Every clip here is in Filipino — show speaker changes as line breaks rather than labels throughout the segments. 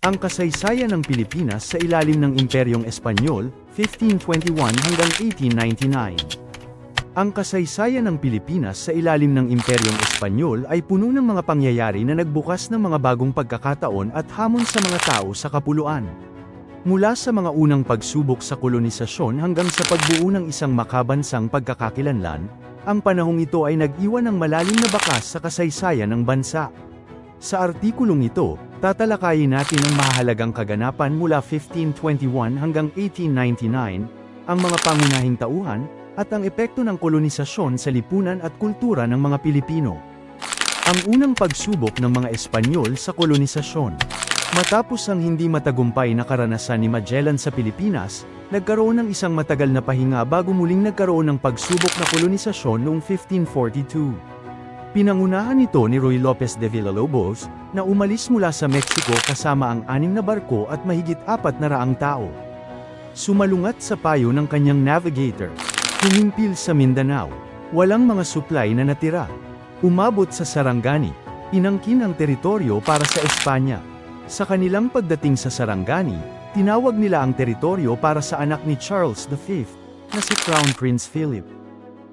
Ang kasaysayan ng Pilipinas sa ilalim ng Imperyong Espanyol, 1521 hanggang 1899. Ang kasaysayan ng Pilipinas sa ilalim ng Imperyong Espanyol ay puno ng mga pangyayari na nagbukas ng mga bagong pagkakataon at hamon sa mga tao sa kapuluan. Mula sa mga unang pagsubok sa kolonisasyon hanggang sa pagbuo ng isang makabansang pagkakakilanlan, ang panahong ito ay nag-iwan ng malalim na bakas sa kasaysayan ng bansa. Sa artikulong ito, tatalakayin natin ang mahalagang kaganapan mula 1521 hanggang 1899, ang mga pangunahing tauhan, at ang epekto ng kolonisasyon sa lipunan at kultura ng mga Pilipino. Ang unang pagsubok ng mga Espanyol sa kolonisasyon. Matapos ang hindi matagumpay na karanasan ni Magellan sa Pilipinas, nagkaroon ng isang matagal na pahinga bago muling nagkaroon ng pagsubok na kolonisasyon noong 1542. Pinangunahan nito ni Roy Lopez de Villalobos, na umalis mula sa Mexico kasama ang anim na barko at mahigit apat na raang tao. Sumalungat sa payo ng kanyang navigator. Humimpil sa Mindanao. Walang mga supply na natira. Umabot sa Sarangani. Inangkin ang teritoryo para sa Espanya. Sa kanilang pagdating sa Sarangani, tinawag nila ang teritoryo para sa anak ni Charles V, na si Crown Prince Philip.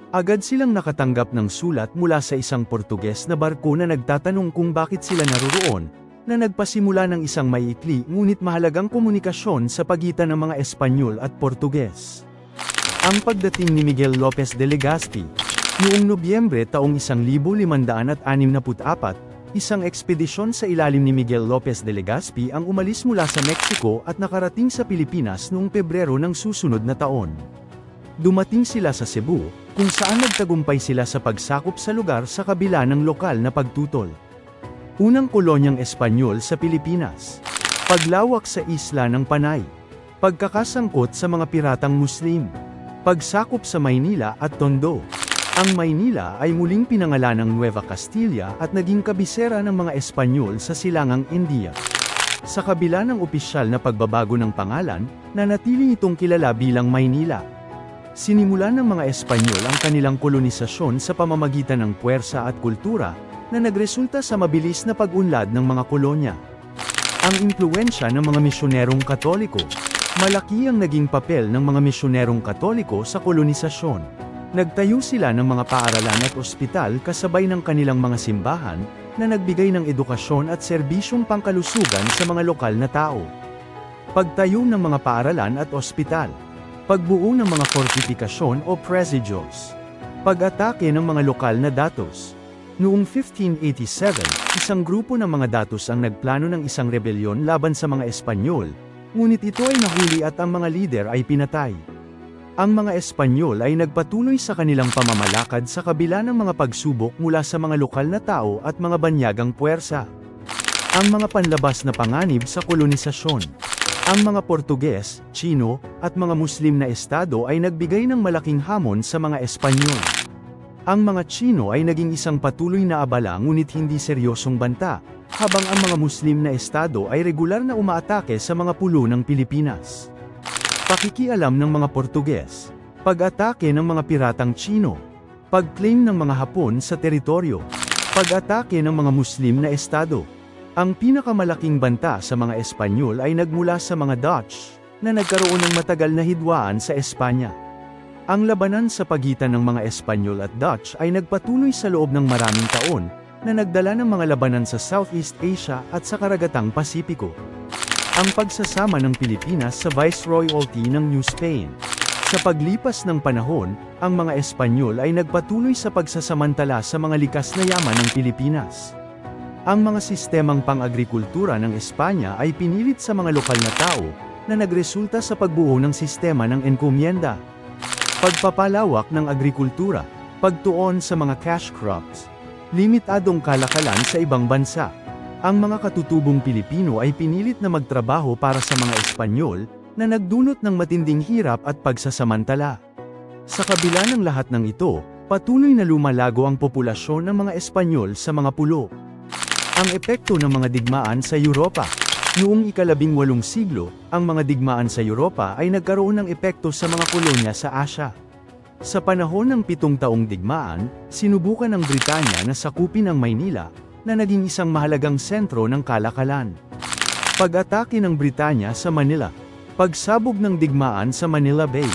Agad silang nakatanggap ng sulat mula sa isang Portuges na barko na nagtatanong kung bakit sila naroroon, na nagpasimula ng isang maiikli ngunit mahalagang komunikasyon sa pagitan ng mga Espanyol at Portuges. Ang pagdating ni Miguel Lopez de Legazpi, noong Nobyembre taong 1564, isang ekspedisyon sa ilalim ni Miguel Lopez de Legazpi ang umalis mula sa Mexico at nakarating sa Pilipinas noong Pebrero ng susunod na taon. Dumating sila sa Cebu, kung saan nagtagumpay sila sa pagsakop sa lugar sa kabila ng lokal na pagtutol. Unang kolonyang Espanyol sa Pilipinas. Paglawak sa isla ng Panay. Pagkakasangkot sa mga piratang Muslim. Pagsakop sa Maynila at Tondo. Ang Maynila ay muling pinangalan ng Nueva Castilla at naging kabisera ng mga Espanyol sa silangang India. Sa kabila ng opisyal na pagbabago ng pangalan, nanatili itong kilala bilang Maynila. Sinimulan ng mga Espanyol ang kanilang kolonisasyon sa pamamagitan ng puwersa at kultura, na nagresulta sa mabilis na pag-unlad ng mga kolonya. Ang impluensya ng mga misyonerong katoliko. Malaki ang naging papel ng mga misyonerong katoliko sa kolonisasyon. Nagtayo sila ng mga paaralan at ospital kasabay ng kanilang mga simbahan, na nagbigay ng edukasyon at serbisyong pangkalusugan sa mga lokal na tao. Pagtayo ng mga paaralan at ospital. Pagbuo ng mga fortifikasyon o presidios. Pag-atake ng mga lokal na datos. Noong 1587, isang grupo ng mga datos ang nagplano ng isang rebelyon laban sa mga Espanyol, ngunit ito ay nahuli at ang mga lider ay pinatay. Ang mga Espanyol ay nagpatuloy sa kanilang pamamalakad sa kabila ng mga pagsubok mula sa mga lokal na tao at mga banyagang puwersa. Ang mga panlabas na panganib sa kolonisasyon. Ang mga Portuges, Chino, at mga Muslim na estado ay nagbigay ng malaking hamon sa mga Espanyol. Ang mga Chino ay naging isang patuloy na abala ngunit hindi seryosong banta, habang ang mga Muslim na estado ay regular na umaatake sa mga pulo ng Pilipinas. Pakikialam ng mga Portuges, pag-atake ng mga piratang Chino, pag-claim ng mga Hapon sa teritoryo, pag-atake ng mga Muslim na estado. Ang pinakamalaking banta sa mga Espanyol ay nagmula sa mga Dutch, na nagkaroon ng matagal na hidwaan sa Espanya. Ang labanan sa pagitan ng mga Espanyol at Dutch ay nagpatuloy sa loob ng maraming taon, na nagdala ng mga labanan sa Southeast Asia at sa Karagatang Pasipiko. Ang pagsasama ng Pilipinas sa Viceroyalty ng New Spain. Sa paglipas ng panahon, ang mga Espanyol ay nagpatuloy sa pagsasamantala sa mga likas na yaman ng Pilipinas. Ang mga sistemang pang-agrikultura ng Espanya ay pinilit sa mga lokal na tao, na nagresulta sa pagbuo ng sistema ng enkomienda. Pagpapalawak ng agrikultura, pagtuon sa mga cash crops, limitadong kalakalan sa ibang bansa. Ang mga katutubong Pilipino ay pinilit na magtrabaho para sa mga Espanyol, na nagdulot ng matinding hirap at pagsasamantala. Sa kabila ng lahat ng ito, patuloy na lumalago ang populasyon ng mga Espanyol sa mga pulo. Ang epekto ng mga digmaan sa Europa. Noong ikalabing walong siglo, ang mga digmaan sa Europa ay nagkaroon ng epekto sa mga kolonya sa Asya. Sa panahon ng pitong taong digmaan, sinubukan ng Britanya na sakupin ang Maynila, na naging isang mahalagang sentro ng kalakalan. Pag-atake ng Britanya sa Manila. Pagsabog ng digmaan sa Manila Bay.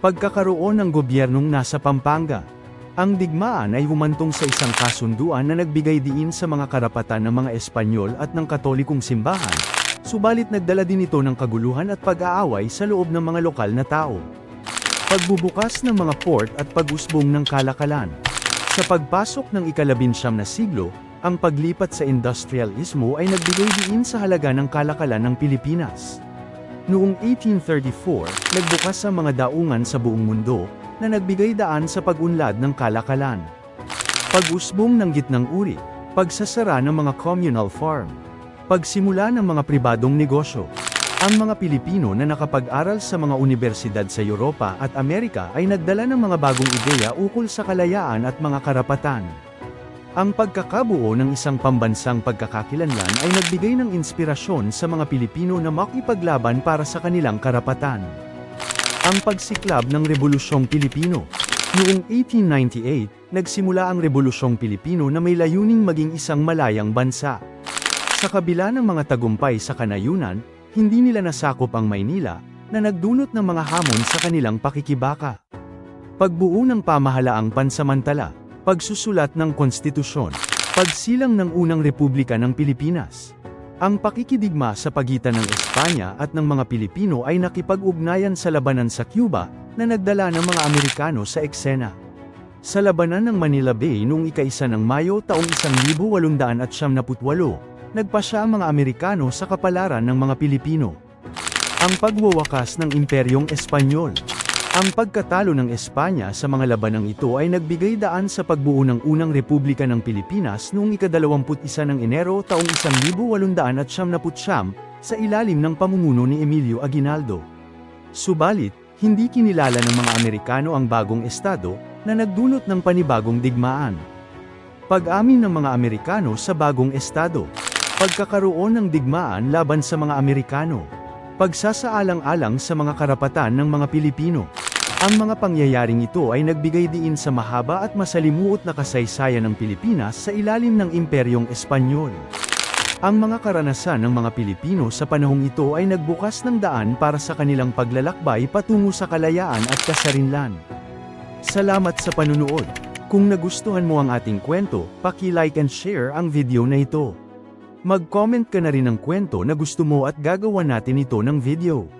Pagkakaroon ng gobyernong nasa Pampanga. Ang digmaan ay humantong sa isang kasunduan na nagbigay diin sa mga karapatan ng mga Espanyol at ng Katolikong simbahan, subalit nagdala din ito ng kaguluhan at pag-aaway sa loob ng mga lokal na tao. Pagbubukas ng mga port at pag-usbong ng kalakalan. Sa pagpasok ng ikalabinsyam na siglo, ang paglipat sa industrialismo ay nagbigay diin sa halaga ng kalakalan ng Pilipinas. Noong 1834, nagbukas ang mga daungan sa buong mundo, na nagbigay daan sa pag-unlad ng kalakalan. Pag-usbong ng gitnang uri, pagsasara ng mga communal farm, pagsimula ng mga pribadong negosyo. Ang mga Pilipino na nakapag-aral sa mga universidad sa Europa at Amerika ay nagdala ng mga bagong ideya ukol sa kalayaan at mga karapatan. Ang pagkakabuo ng isang pambansang pagkakakilanlan ay nagbigay ng inspirasyon sa mga Pilipino na makipaglaban para sa kanilang karapatan. Ang pagsiklab ng Rebolusyong Pilipino. Noong 1898, nagsimula ang Rebolusyong Pilipino na may layuning maging isang malayang bansa. Sa kabila ng mga tagumpay sa kanayunan, hindi nila nasakop ang Maynila, na nagdulot ng mga hamon sa kanilang pakikibaka. Pagbuo ng pamahalaang pansamantala, pagsusulat ng konstitusyon, pagsilang ng unang republika ng Pilipinas. Ang pakikidigma sa pagitan ng Espanya at ng mga Pilipino ay nakipag-ugnayan sa labanan sa Cuba, na nagdala ng mga Amerikano sa eksena. Sa labanan ng Manila Bay noong ikaisa ng Mayo taong 1878, nagpasya ang mga Amerikano sa kapalaran ng mga Pilipino. Ang pagwawakas ng Imperyong Espanyol. Ang pagkatalo ng Espanya sa mga labanang ito ay nagbigay daan sa pagbuo ng unang Republika ng Pilipinas noong ikadalawamput-isa ng Enero taong 1879 sa ilalim ng pamumuno ni Emilio Aguinaldo. Subalit, hindi kinilala ng mga Amerikano ang bagong estado, na nagdulot ng panibagong digmaan. Pag-amin ng mga Amerikano sa bagong estado. Pagkakaroon ng digmaan laban sa mga Amerikano. Pagsasaalang-alang sa mga karapatan ng mga Pilipino. Ang mga pangyayaring ito ay nagbigay diin sa mahaba at masalimuot na kasaysayan ng Pilipinas sa ilalim ng Imperyong Espanyol. Ang mga karanasan ng mga Pilipino sa panahong ito ay nagbukas ng daan para sa kanilang paglalakbay patungo sa kalayaan at kasarinlan. Salamat sa panunood. Kung nagustuhan mo ang ating kwento, paki-like and share ang video na ito. Mag-comment ka na rin ng kwento na gusto mo at gagawa natin ito ng video.